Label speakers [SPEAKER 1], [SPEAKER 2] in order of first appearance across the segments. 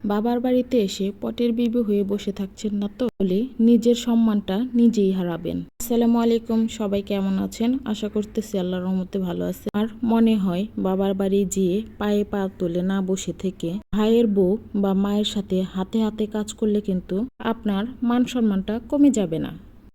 [SPEAKER 1] বাবার বাড়িতে এসে পটের বিবি হয়ে বসে থাকছেন না তো? বলে নিজের সম্মানটা নিজেই হারাবেন। আসসালামু আলাইকুম, সবাই কেমন আছেন? আশা করতেছি আল্লাহর রহমতে ভালো আছে। আর মনে হয় বাবার বাড়ি যেয়ে পায়ে পা তুলে না বসে থেকে ভাইয়ের বউ বা মায়ের সাথে হাতে হাতে কাজ করলে কিন্তু আপনার মান সম্মানটা কমে যাবে না।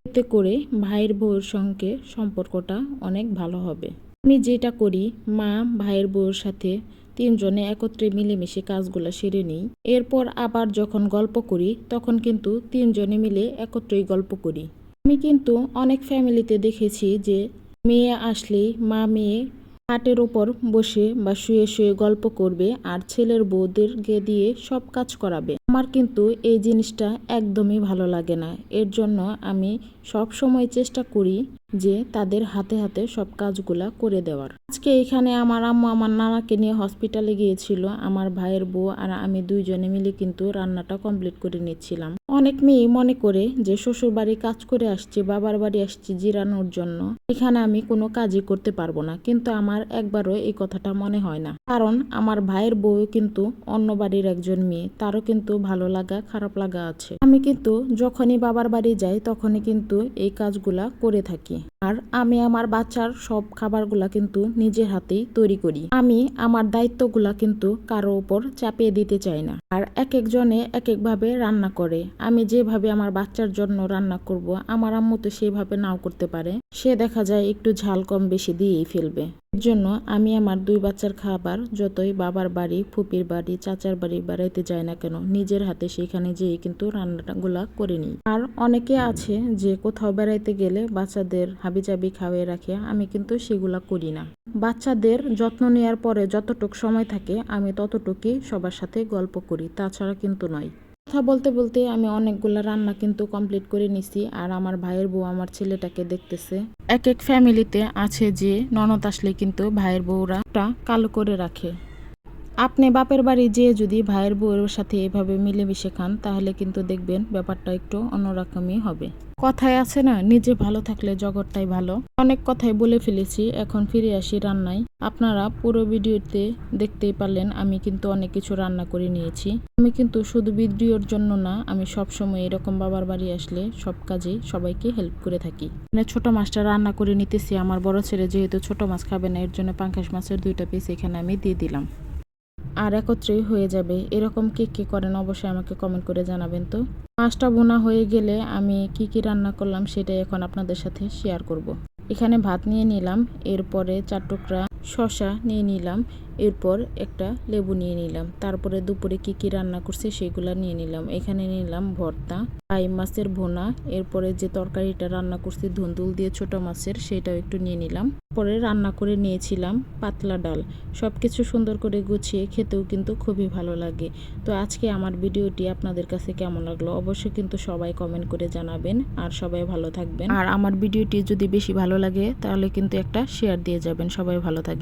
[SPEAKER 1] এতে করে ভাইয়ের বউয়ের সঙ্গে সম্পর্কটা অনেক ভালো হবে। আমি যেটা করি, মা ভাইয়ের বউয়ের সাথে তিনজনে একত্রে মিলেমিশে কাজগুলো সেরে নিই। এরপর আবার যখন গল্প করি, তখন কিন্তু তিনজনে মিলে একত্রেই গল্প করি। আমি কিন্তু অনেক ফ্যামিলিতে দেখেছি যে মেয়ে আসলে মা মেয়ে খাটের ওপর বসে বা শুয়ে শুয়ে গল্প করবে আর ছেলের বউদেরকে দিয়ে সব কাজ করাবে। আমার কিন্তু এই জিনিসটা একদমই ভালো লাগে না। এর জন্য আমি সব সময় চেষ্টা করি যে তাদের হাতে হাতে সব কাজগুলা করে দেওয়ার। আজকে এখানে আমার আম্মু আমার নানাকে নিয়ে হসপিটালে গিয়েছিল। আমার ভাইয়ের বউ আর আমি দুইজনে মিলে কিন্তু রান্নাটা কমপ্লিট করে নিচ্ছিলাম। অনেক মেয়ে মনে করে যে শ্বশুর বাড়ি কাজ করে আসছে, বাবার বাড়ি আসছি জিরানোর জন্য। এখানে আমি কোনো কাজই করতে পারব না, কিন্তু আমার একবারও এই কথাটা মনে হয় না। কারণ আমার ভাইয়ের বউ কিন্তু অন্য বাড়ির একজন মেয়ে, তারও কিন্তু ভালো লাগা, খারাপ লাগা আছে। আমি কিন্তু যখনই বাবার বাড়ি যাই, তখনই কিন্তু এই কাজগুলা করে থাকি। আর আমি আমার বাচ্চার সব খাবারগুলা কিন্তু নিজের হাতেই তৈরি করি। আমি আমার দায়িত্বগুলা কিন্তু কারও উপর চাপিয়ে দিতে চাই না। আর এক একজনে এক একভাবে রান্না করে। আমি যেভাবে আমার বাচ্চার জন্য রান্না করব, আমার আম্মু তো সেভাবে নাও করতে পারে। সে দেখা যায় একটু ঝাল কম বেশি দিয়েই ফেলবে। এর জন্য আমি আমার দুই বাচ্চার খাবার যতই বাবার বাড়ি, ফুপির বাড়ি, চাচার বাড়ি বেড়াইতে যাই না কেন, নিজের হাতে সেখানে যেয়ে কিন্তু রান্নাগুলা করে নিই। আর অনেকে আছে যে কোথাও বেড়াইতে গেলে বাচ্চাদের হাবিজাবি খাওয়াই রাখে, আমি কিন্তু সেগুলা করি না। বাচ্চাদের যত্ন নেওয়ার পরে যতটুক সময় থাকে, আমি ততটুকুই সবার সাথে গল্প করি, তাছাড়া কিন্তু নয়। কথা বলতে বলতে আমি অনেকগুলো রান্না কিন্তু কমপ্লিট করে নিছি আর আমার ভাইয়ের বউ আমার ছেলেটাকে দেখতেছে। এক এক ফ্যামিলিতে আছে যে ননদ আসলে কিন্তু ভাইয়ের বউরাটা কালো করে রাখে। আপনি বাপের বাড়ি যেয়ে যদি ভাইয়ের বউয়ের সাথে এভাবে মিলেমিশে খান, তাহলে কিন্তু দেখবেন ব্যাপারটা একটু অন্যরকমই হবে। কথায় আছে না, নিজে ভালো থাকলে জগৎটাই ভালো। অনেক কথাই বলে ফেলেছি, এখন ফিরে আসি রান্নায়। আপনারা পুরো ভিডিওতে দেখতেই পারলেন, আমি কিন্তু অনেক কিছু রান্না করে নিয়েছি। আমি কিন্তু শুধু ভিডিওর জন্য না, আমি সব সময় এরকম বাবার বাড়ি আসলে সব কাজেই সবাইকে হেল্প করে থাকি। মানে ছোট মাছটা রান্না করে নিতেছি, আমার বড় ছেলে যেহেতু ছোট মাছ খাবে না, এর জন্য পাঙ্কাশ মাছের দুইটা পিস এখানে আমি দিয়ে দিলাম। আর একত্রেই হয়ে যাবে এরকম কে কে করেন অবশ্যই আমাকে কমেন্ট করে জানাবেন তো পাঁচটা বোনা হয়ে গেলে আমি কি কি রান্না করলাম সেটাই এখন আপনাদের সাথে শেয়ার করব। এখানে ভাত নিয়ে নিলাম, এরপরে চার টুকরা শশা নিয়ে নিলাম, এরপর একটা লেবু নিয়ে নিলাম। তারপরে দুপুরে কি কি রান্না করছি সেগুলো নিয়ে নিলাম। এখানে নিলাম ভর্তা, পাই মাছের ভোনা, এরপরে যে তরকারিটা রান্না করছি ধুন্দুল দিয়ে ছোট মাছের, সেটাও একটু নিয়ে নিলাম। পরে রান্না করে নিয়েছিলাম পাতলা ডাল। সব কিছু সুন্দর করে গুছিয়ে খেতেও কিন্তু খুবই ভালো লাগে। তো আজকে আমার ভিডিওটি আপনাদের কাছে কেমন লাগল অবশ্যই কিন্তু সবাই কমেন্ট করে জানাবেন। আর সবাই ভালো থাকবেন। আর আমার ভিডিওটি যদি বেশি ভালো লাগে তাহলে কিন্তু একটা শেয়ার দিয়ে যাবেন। সবাই ভালো থাকবেন।